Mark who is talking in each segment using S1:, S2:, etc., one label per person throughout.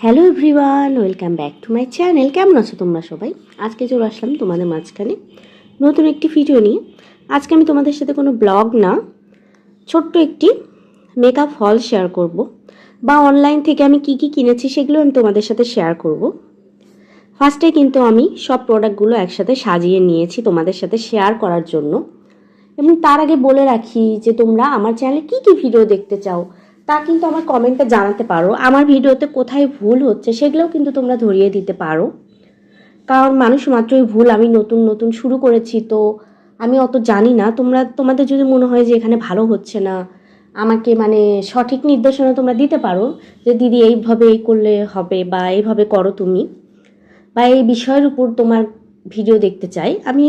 S1: Hello everyone welcome back to my channel কেমন আছো তোমরা সবাই? আজকে চলে আসলাম তোমাদের মাঝখানে নতুন একটি ভিডিও নিয়ে। আজকে আমি তোমাদের সাথে কোনো ব্লগ না, ছোট্ট একটি মেকআপ হল শেয়ার করব। বা অনলাইন থেকে আমি কি কি কিনেছি সেগুলো আমি তোমাদের সাথে শেয়ার করব। ফার্স্টে কিন্তু আমি সব প্রোডাক্টগুলো একসাথে সাজিয়ে নিয়েছি তোমাদের সাথে শেয়ার করার জন্য। এবং তার আগে বলে রাখি যে তোমরা আমার চ্যানেলে কি কি ভিডিও দেখতে চাও তা কিন্তু আমার কমেন্টে জানাতে পারো। আমার ভিডিওতে কোথায় ভুল হচ্ছে সেগুলোও কিন্তু তোমরা ধরিয়ে দিতে পারো। কারণ মানুষ মাত্রই ভুল, আমি নতুন নতুন শুরু করেছি, তো আমি অত জানি না। তোমরা, তোমাদের যদি মনে হয় যে এখানে ভালো হচ্ছে না, আমাকে মানে সঠিক নির্দেশনা তোমরা দিতে পারো যে, দিদি, এইভাবে এই করলে হবে বা এইভাবে করো তুমি। বা এই বিষয়ের উপর তোমার ভিডিও দেখতে চাই। আমি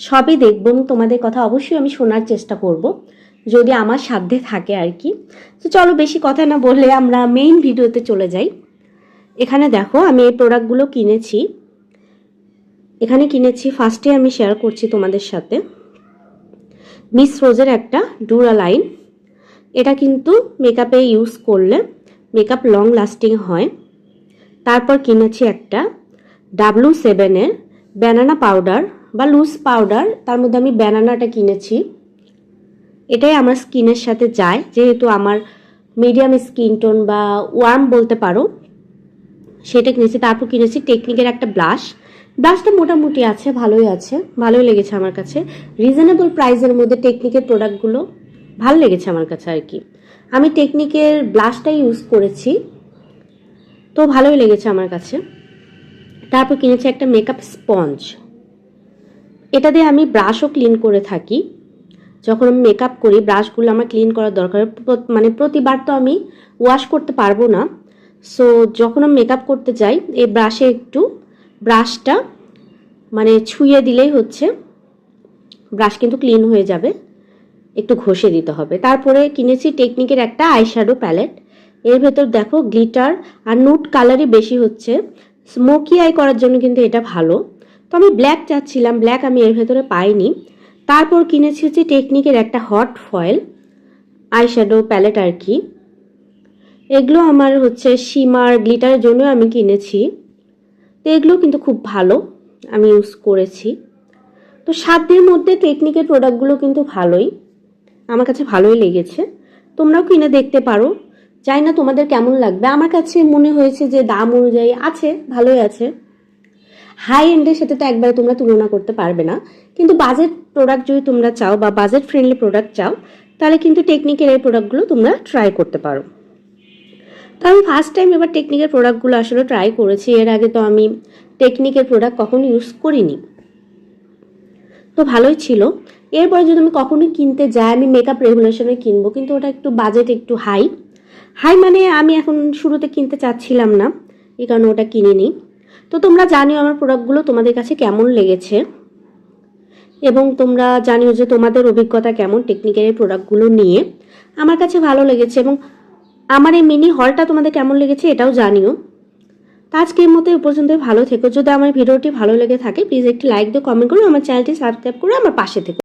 S1: সবই দেখব, তোমাদের কথা অবশ্যই আমি শোনার চেষ্টা করব। যদি আমার সাধ্যে থাকে আর কি। তো চলো বেশি কথা না বললে আমরা মেইন ভিডিওতে চলে যাই। এখানে দেখো, আমি এই প্রোডাক্টগুলো কিনেছি। এখানে কিনেছি ফার্স্টে আমি শেয়ার করছি তোমাদের সাথে। মিস রোজের একটা ডুরা লাইন এটা কিন্তু মেকআপে ইউজ করলে মেকআপ লং লাস্টিং হয়। তারপর কিনেছি একটা ডাব্লু সেভেনের ব্যানানা পাউডার বা লুজ পাউডার তার মধ্যে আমি ব্যানানাটা কিনেছি। এটাই আমার স্কিনের সাথে যায়, যেহেতু আমার মিডিয়াম স্কিন টোন বা ওয়ার্ম বলতে পারো সেটা কিনেছি তারপর কিনেছি টেকনিকের একটা ব্লাশ। ব্লাশটা মোটামুটি আছে, ভালোই আছে, ভালোই লেগেছে আমার কাছে। রিজনেবল প্রাইসের মধ্যে টেকনিকের প্রোডাক্টগুলো ভালো লেগেছে আমার কাছে আর কি। আমি টেকনিকের ব্লাশটাই ইউজ করেছি, তো ভালোই লেগেছে আমার কাছে। তারপর কিনেছি একটা মেকআপ স্পঞ্জ এটা দিয়ে আমি ব্রাশও ক্লিন করে থাকি। যখন আমি মেকআপ করি ব্রাশগুলো আমার ক্লিন করার দরকার। মানে প্রতিবার তো আমি ওয়াশ করতে পারব না। সো যখন আমি মেকআপ করতে যাই, এই ব্রাশে একটু ব্রাশটা মানে ছুঁয়ে দিলেই হচ্ছে ব্রাশ কিন্তু ক্লিন হয়ে যাবে। একটু ঘষে দিতে হবে। তারপরে কিনেছি টেকনিকের একটা আইশ্যাডো প্যালেট এর ভেতর দেখো গ্লিটার আর নুট কালারই বেশি হচ্ছে। স্মোকি আই করার জন্য কিন্তু এটা ভালো। তো আমি ব্ল্যাক চাচ্ছিলাম। ব্ল্যাক আমি এর ভেতরে পাইনি। তারপর কিনেছি হচ্ছে টেকনিকের একটা হট ফয়েল আইশ্যাডো প্যালেট আর কি। এগুলো আমার হচ্ছে সীমার গ্লিটারের জন্য আমি কিনেছি। তো এগুলো কিন্তু খুব ভালো, আমি ইউজ করেছি। তো সাত দিনের মধ্যে টেকনিকের প্রোডাক্টগুলো কিন্তু ভালোই, আমার কাছে ভালোই লেগেছে। তোমরাও কিনে দেখতে পারো। জানি না তোমাদের কেমন লাগবে। আমার কাছে মনে হয়েছে যে দাম অনুযায়ী আছে, ভালোই আছে। হাই এন্ডের সাথে তো একবারে তোমরা তুলনা করতে পারবে না। কিন্তু বাজেট প্রোডাক্ট যদি তোমরা চাও বা বাজেট ফ্রেন্ডলি প্রোডাক্ট চাও, তাহলে কিন্তু টেকনিকের এই প্রোডাক্টগুলো তোমরা ট্রাই করতে পারো। তো আমি ফার্স্ট টাইম এবার টেকনিকের প্রোডাক্টগুলো আসলে ট্রাই করেছি। এর আগে তো আমি টেকনিকের প্রোডাক্ট কখনো ইউজ করিনি। তো ভালোই ছিল। এরপরে যদি আমি কখনোই কিনতে যাই, আমি মেকআপ রেগুলেশনে কিনবো, কিন্তু ওটা একটু বাজেট একটু হাই হাই মানে আমি এখন শুরুতে কিনতে চাচ্ছিলাম না, এই কারণে ওটা কিনিনি। তো তোমরা জানিও আমার প্রোডাক্টগুলো তোমাদের কাছে কেমন লেগেছে। এবং তোমরা জানিও যে তোমাদের অভিজ্ঞতা কেমন টেকনিক্যাল এই প্রোডাক্টগুলো নিয়ে। আমার কাছে ভালো লেগেছে এবং আমার এই মিনি হলটা তোমাদের কেমন লেগেছে এটাও জানিও। আজকের মতো এ পর্যন্তই, ভালো থেকো। যদি আমার ভিডিওটি ভালো লেগে থাকে প্লিজ একটি লাইক দিয়ে কমেন্ট করো, আমার চ্যানেলটি সাবস্ক্রাইব করে, আমার পাশে থেকো।